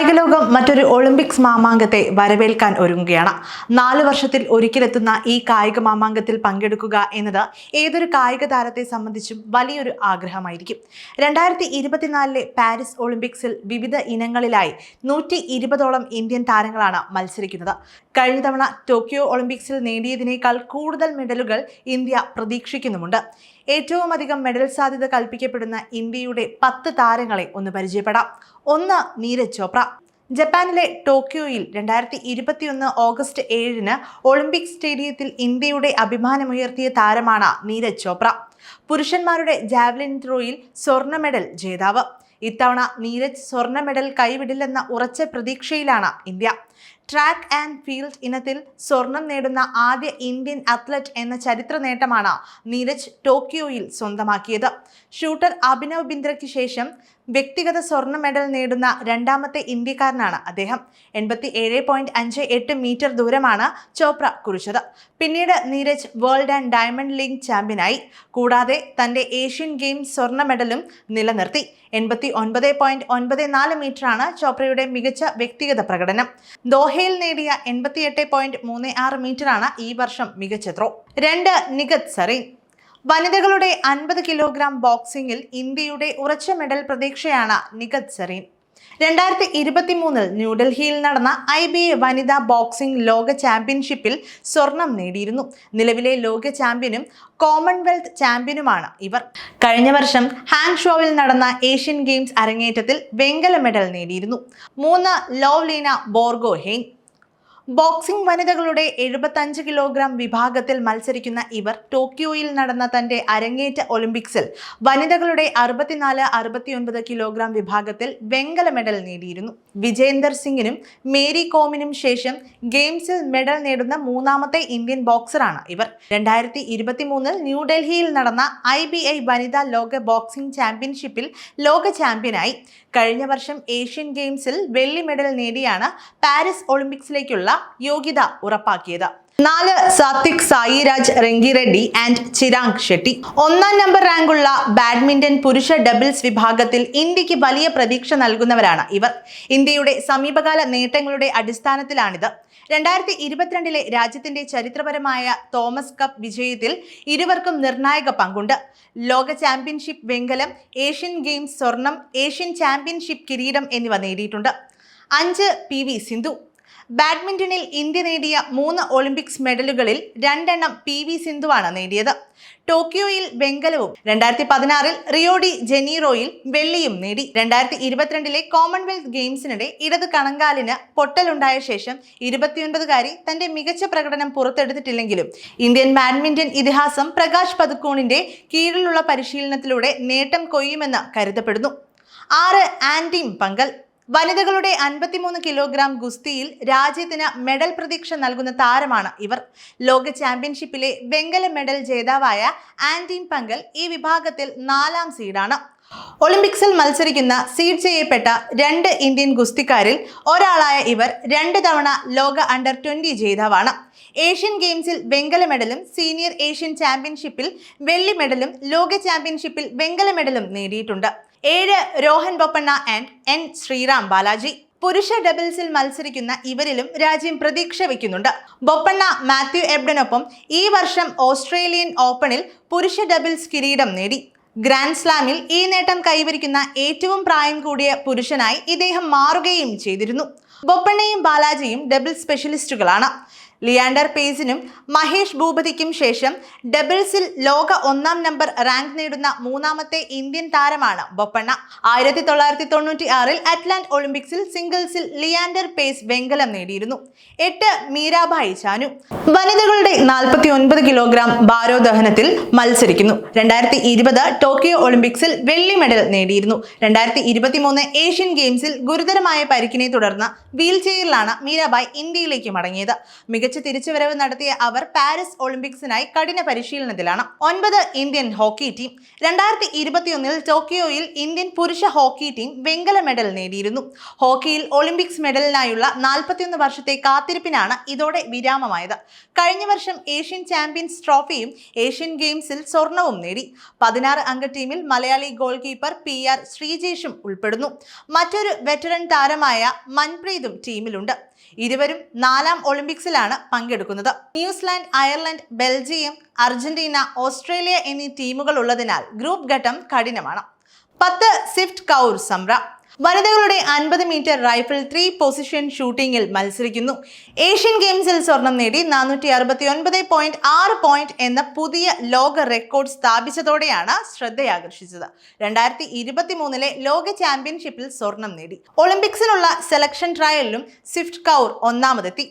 കായിക ലോകം മറ്റൊരു ഒളിമ്പിക്സ് മാമാങ്കത്തെ വരവേൽക്കാൻ ഒരുങ്ങുകയാണ്. നാല് വർഷത്തിൽ ഒരിക്കലെത്തുന്ന ഈ കായിക മാമാങ്കത്തിൽ പങ്കെടുക്കുക എന്നത് ഏതൊരു കായിക താരത്തെ സംബന്ധിച്ചും വലിയൊരു ആഗ്രഹമായിരിക്കും. രണ്ടായിരത്തി ഇരുപത്തിനാലിലെ പാരീസ് ഒളിമ്പിക്സിൽ വിവിധ ഇനങ്ങളിലായി നൂറ്റി ഇരുപതോളം ഇന്ത്യൻ താരങ്ങളാണ് മത്സരിക്കുന്നത്. കഴിഞ്ഞ തവണ ടോക്കിയോ ഒളിമ്പിക്സിൽ നേടിയതിനേക്കാൾ കൂടുതൽ മെഡലുകൾ ഇന്ത്യ പ്രതീക്ഷിക്കുന്നുമുണ്ട്. ഏറ്റവും അധികം മെഡൽ സാധ്യത കൽപ്പിക്കപ്പെടുന്ന ഇന്ത്യയുടെ പത്ത് താരങ്ങളെ ഒന്ന് പരിചയപ്പെടാം. ഒന്ന് നീരജ് ചോപ്ര ജപ്പാനിലെ ടോക്കിയോയിൽ രണ്ടായിരത്തി ഇരുപത്തിയൊന്ന് ഓഗസ്റ്റ് ഏഴിന് ഒളിമ്പിക് സ്റ്റേഡിയത്തിൽ ഇന്ത്യയുടെ അഭിമാനമുയർത്തിയ താരമാണ് നീരജ് ചോപ്ര. പുരുഷന്മാരുടെ ജാവലിൻ ത്രോയിൽ സ്വർണ മെഡൽ ജേതാവ്. ഇത്തവണ നീരജ് സ്വർണ മെഡൽ കൈവിടില്ലെന്ന ഉറച്ച പ്രതീക്ഷയിലാണ് ഇന്ത്യ. ട്രാക്ക് ആൻഡ് ഫീൽഡ് ഇനത്തിൽ സ്വർണം നേടുന്ന ആദ്യ ഇന്ത്യൻ അത്ലറ്റ് എന്ന ചരിത്ര നേട്ടമാണ് നീരജ് ടോക്കിയോയിൽ സ്വന്തമാക്കിയത്. ഷൂട്ടർ അഭിനവ് ബിന്ദ്രയ്ക്ക് ശേഷം വ്യക്തിഗത സ്വർണ മെഡൽ നേടുന്ന രണ്ടാമത്തെ ഇന്ത്യക്കാരനാണ് അദ്ദേഹം. എൺപത്തി ഏഴ് പോയിന്റ് അഞ്ച് എട്ട് മീറ്റർ ദൂരമാണ് ചോപ്ര കുറിച്ചത്. പിന്നീട് Neeraj world and diamond league ചാമ്പ്യനായി കൂടാതെ തന്റെ ഏഷ്യൻ ഗെയിംസ് സ്വർണ മെഡലും നിലനിർത്തി. എൺപത്തി ഒൻപത് പോയിന്റ് ഒൻപത് നാല് മീറ്ററാണ് ചോപ്രയുടെ മികച്ച വ്യക്തിഗത പ്രകടനം. ദോഹയിൽ നേടിയ എൺപത്തിയെട്ട് പോയിന്റ് മൂന്ന് ആറ് മീറ്ററാണ് ഈ വർഷം മികച്ച ത്രോ രണ്ട് നിഗത് സറീൻ വനിതകളുടെ അൻപത് കിലോഗ്രാം ബോക്സിംഗിൽ ഇന്ത്യയുടെ ഉറച്ച മെഡൽ പ്രതീക്ഷയാണ് നിഗത് സറീൻ രണ്ടായിരത്തി ഇരുപത്തി മൂന്നിൽ ന്യൂഡൽഹിയിൽ നടന്ന ഐ ബി എ വനിതാ ബോക്സിംഗ് ലോക ചാമ്പ്യൻഷിപ്പിൽ സ്വർണം നേടിയിരുന്നു. നിലവിലെ ലോക ചാമ്പ്യനും കോമൺവെൽത്ത് ചാമ്പ്യനുമാണ് ഇവർ. കഴിഞ്ഞ വർഷം ഹാങ് ഷോവിൽ നടന്ന ഏഷ്യൻ ഗെയിംസ് അരങ്ങേറ്റത്തിൽ വെങ്കല മെഡൽ നേടിയിരുന്നു. മൂന്ന് ലോവ്ലീന ബോർഗോ ഹെയ്ൻ ബോക്സിംഗ് വനിതകളുടെ എഴുപത്തഞ്ച് കിലോഗ്രാം വിഭാഗത്തിൽ മത്സരിക്കുന്ന ഇവർ ടോക്കിയോയിൽ നടന്ന തന്റെ അരങ്ങേറ്റ ഒളിമ്പിക്സിൽ വനിതകളുടെ അറുപത്തിനാല് അറുപത്തിയൊൻപത് കിലോഗ്രാം വിഭാഗത്തിൽ വെങ്കല മെഡൽ നേടിയിരുന്നു. വിജേന്ദർ സിംഗിനും മേരി കോമിനും ശേഷം ഗെയിംസിൽ മെഡൽ നേടുന്ന മൂന്നാമത്തെ ഇന്ത്യൻ ബോക്സറാണ് ഇവർ. രണ്ടായിരത്തി ഇരുപത്തി മൂന്നിൽ ന്യൂഡൽഹിയിൽ നടന്ന ഐ ബി ഐ വനിതാ ലോക ബോക്സിംഗ് ചാമ്പ്യൻഷിപ്പിൽ ലോക ചാമ്പ്യനായി. കഴിഞ്ഞ വർഷം ഏഷ്യൻ ഗെയിംസിൽ വെള്ളി മെഡൽ നേടിയാണ് പാരീസ് ഒളിമ്പിക്സിലേക്കുള്ള യോഗ്യത ഉറപ്പാക്കിയത്. നാല് സാത്വിക് സായിരാജ് റെങ്കിറെഡ്ഡി ആൻഡ് ചിരാങ് ഷെട്ടി. ഒന്നാം നമ്പർ റാങ്കുള്ള ബാഡ്മിന്റൺ പുരുഷ ഡബിൾസ് വിഭാഗത്തിൽ ഇന്ത്യയ്ക്ക് വലിയ പ്രതീക്ഷ നൽകുന്നവരാണ് ഇവർ. ഇന്ത്യയുടെ സമീപകാല നേട്ടങ്ങളുടെ അടിസ്ഥാനത്തിലാണിത്. രണ്ടായിരത്തി ഇരുപത്തിരണ്ടിലെ രാജ്യത്തിന്റെ ചരിത്രപരമായ തോമസ് കപ്പ് വിജയത്തിൽ ഇരുവർക്കും നിർണായക പങ്കുണ്ട്. ലോക ചാമ്പ്യൻഷിപ്പ് വെങ്കലം ഏഷ്യൻ ഗെയിംസ് സ്വർണം ഏഷ്യൻ ചാമ്പ്യൻഷിപ്പ് കിരീടം എന്നിവ നേടിയിട്ടുണ്ട്. അഞ്ച് പി വി സിന്ധു. ബാഡ്മിന്റണിൽ ഇന്ത്യ നേടിയ മൂന്ന് ഒളിമ്പിക്സ് മെഡലുകളിൽ രണ്ടെണ്ണം പി വി സിന്ധുവാണ് നേടിയത്. ടോക്കിയോയിൽ വെങ്കലവും രണ്ടായിരത്തി പതിനാറിൽ റിയോഡി ജനീറോയിൽ വെള്ളിയും നേടി. രണ്ടായിരത്തി ഇരുപത്തിരണ്ടിലെ കോമൺവെൽത്ത് ഗെയിംസിനിടെ ഇടത് കണങ്കാലിന് പൊട്ടലുണ്ടായ ശേഷം ഇരുപത്തിയൊൻപതുകാരി തന്റെ മികച്ച പ്രകടനം പുറത്തെടുത്തിട്ടില്ലെങ്കിലും ഇന്ത്യൻ ബാഡ്മിന്റൺ ഇതിഹാസം പ്രകാശ് പതുക്കോണിന്റെ കീഴിലുള്ള പരിശീലനത്തിലൂടെ നേട്ടം കൊയ്യുമെന്ന് കരുതപ്പെടുന്നു. ആറ് ആന്റീം പങ്കൽ വനിതകളുടെ അൻപത്തിമൂന്ന് കിലോഗ്രാം ഗുസ്തിയിൽ രാജ്യത്തിന് മെഡൽ പ്രതീക്ഷ നൽകുന്ന താരമാണ് ഇവർ. ലോക ചാമ്പ്യൻഷിപ്പിലെ വെങ്കല മെഡൽ ജേതാവായ ആന്റീൻ പങ്കൽ ഈ വിഭാഗത്തിൽ നാലാം സീഡാണ്. ഒളിമ്പിക്സിൽ മത്സരിക്കുന്ന സീഡ് ചെയ്യപ്പെട്ട രണ്ട് ഇന്ത്യൻ ഗുസ്തിക്കാരിൽ ഒരാളായ ഇവർ രണ്ട് തവണ ലോക അണ്ടർ ട്വന്റി ജേതാവാണ്. ഏഷ്യൻ ഗെയിംസിൽ വെങ്കല മെഡലും സീനിയർ ഏഷ്യൻ ചാമ്പ്യൻഷിപ്പിൽ വെള്ളി മെഡലും ലോക ചാമ്പ്യൻഷിപ്പിൽ വെങ്കല മെഡലും നേടിയിട്ടുണ്ട്. ഏഴ് രോഹൻ ബൊപ്പണ്ണ ആൻഡ് എൻ ശ്രീറാം ബാലാജി. പുരുഷ ഡബിൾസിൽ മത്സരിക്കുന്ന ഇവരിലും രാജ്യം പ്രതീക്ഷ വയ്ക്കുന്നുണ്ട് ബൊപ്പണ്ണ മാത്യു എബ്ഡനൊപ്പം ഈ വർഷം ഓസ്ട്രേലിയൻ ഓപ്പണിൽ പുരുഷ ഡബിൾസ് കിരീടം നേടി. ഗ്രാൻഡ് സ്ലാമിൽ ഈ നേട്ടം കൈവരിക്കുന്ന ഏറ്റവും പ്രായം കൂടിയ പുരുഷനായി ഇദ്ദേഹം മാറുകയും ചെയ്തിരുന്നു. ബൊപ്പണ്ണയും ബാലാജിയും ഡബിൾ സ്പെഷ്യലിസ്റ്റുകളാണ് ലിയാൻഡർ പേസിനും മഹേഷ് ഭൂപതിക്കും ശേഷം ഡബിൾസിൽ ലോക ഒന്നാം നമ്പർ റാങ്ക് നേടുന്ന മൂന്നാമത്തെ ഇന്ത്യൻ താരമാണ് ബൊപ്പണ്ണ. ആയിരത്തി തൊള്ളായിരത്തി തൊണ്ണൂറ്റി ആറിൽ അറ്റ്ലാന്റ് ഒളിമ്പിക്സിൽ സിംഗിൾസിൽ ലിയാൻഡർ പേസ് വെങ്കലം നേടിയിരുന്നു. എട്ട് മീരാഭായ് ചാനു. വനിതകളുടെ നാൽപ്പത്തി ഒൻപത് കിലോഗ്രാം ഭാരോദഹനത്തിൽ മത്സരിക്കുന്നു. രണ്ടായിരത്തി ഇരുപത് ടോക്കിയോ ഒളിമ്പിക്സിൽ വെള്ളി മെഡൽ നേടിയിരുന്നു. രണ്ടായിരത്തി ഇരുപത്തി മൂന്ന് ഏഷ്യൻ ഗെയിംസിൽ ഗുരുതരമായ പരിക്കിനെ തുടർന്ന് വീൽ ചെയറിലാണ് മീരാബായ് ഇന്ത്യയിലേക്ക് മടങ്ങിയത്. മികച്ച മികച്ച തിരിച്ചുവരവ് നടത്തിയ അവർ പാരീസ് ഒളിമ്പിക്സിനായി കഠിന പരിശീലനത്തിലാണ്. ഒൻപത് ഇന്ത്യൻ ഹോക്കി ടീം. രണ്ടായിരത്തി ഇരുപത്തിയൊന്നിൽ ടോക്കിയോയിൽ ഇന്ത്യൻ പുരുഷ ഹോക്കി ടീം വെങ്കല മെഡൽ നേടിയിരുന്നു. ഹോക്കിയിൽ ഒളിമ്പിക്സ് മെഡലിനായുള്ള നാൽപ്പത്തിയൊന്ന് വർഷത്തെ കാത്തിരിപ്പിനാണ് ഇതോടെ വിരാമമായത്. കഴിഞ്ഞ വർഷം ഏഷ്യൻ ചാമ്പ്യൻസ് ട്രോഫിയും ഏഷ്യൻ ഗെയിംസിൽ സ്വർണവും നേടി. പതിനാറ് അംഗ ടീമിൽ Malayali goalkeeper P R ശ്രീജേഷും ഉൾപ്പെടുന്നു. മറ്റൊരു വെറ്ററൻ താരമായ മൻപ്രീതും ടീമിലുണ്ട്. ഇരുവരും നാലാം ഒളിമ്പിക്സിലാണ് പങ്കെടുക്കുന്നത്. New Zealand Ireland Belgium Argentina Australia എന്നീ ടീമുകൾ ഉള്ളതിനാൽ ഗ്രൂപ്പ് ഘട്ടം കഠിനമാണ്. പത്ത് സ്വിഫ്റ്റ് കൗർ സംറ വനിതകളുടെ അൻപത് മീറ്റർ റൈഫിൾ ത്രീ പൊസിഷൻ ഷൂട്ടിംഗിൽ മത്സരിക്കുന്നു. ഏഷ്യൻ ഗെയിംസിൽ സ്വർണം നേടി നാനൂറ്റി അറുപത്തി ഒൻപത് പോയിന്റ് ആറ് പോയിന്റ് എന്ന പുതിയ ലോക റെക്കോർഡ് സ്ഥാപിച്ചതോടെയാണ് ശ്രദ്ധയാകർഷിച്ചത്. രണ്ടായിരത്തി ഇരുപത്തി മൂന്നിലെ ലോക ചാമ്പ്യൻഷിപ്പിൽ സ്വർണം നേടി. ഒളിമ്പിക്സിനുള്ള സെലക്ഷൻ ട്രയലിലും സ്വിഫ്റ്റ് കൗർ ഒന്നാമതെത്തി.